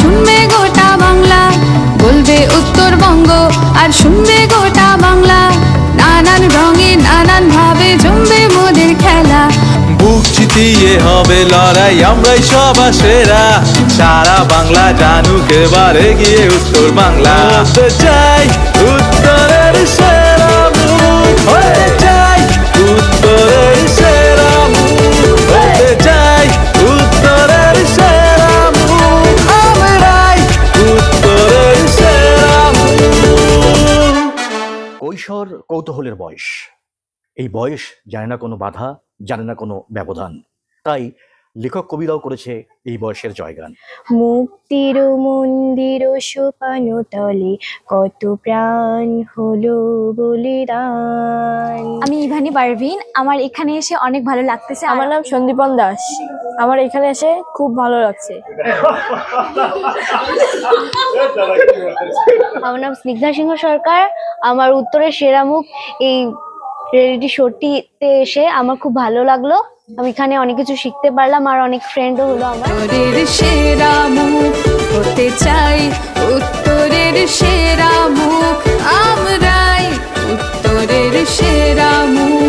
শুনবে গোটা বাংলা বলবে উত্তরবঙ্গ আর শুনবে গোটা বাংলা। নানান রঙে নানান ভাবে জমবে মোদের খেলা। বুক চিতিয়ে হবে লড়াই আমরাই সব সেরা। সারা বাংলা জানুক এবার এগিয়ে উত্তর বাংলা। চাই উত্তর কৈশোর কৌতূহলের বয়স। এই বয়স জানে না কোনো বাধা জানে না কোনো ব্যবধান। তাই লেখক কবিরাও করেছে এই বয়সের জয়গান। মুক্তির মন্দির সোপানো তলে কত প্রাণ হলো বলিদান। আমি ইভানি পারভিন আমার এখানে এসে অনেক ভালো লাগতেছে। আমার নাম সন্দীপন দাস। আমার এখানে এসে খুব ভালো লাগছে। আমার নাম স্নিগ্ধা সিংহ সরকার। আমার উত্তরের সেরা মুখ এই রিয়েলিটি শোটিতে এসে আমার খুব ভালো লাগল। আমি এখানে অনেক কিছু শিখতে পারলাম আর অনেক ফ্রেন্ডও হলো আমার। সেরা মুখ হতে চাই, উত্তরের সেরা মুখ আমরাই। উত্তরের সেরা মুখ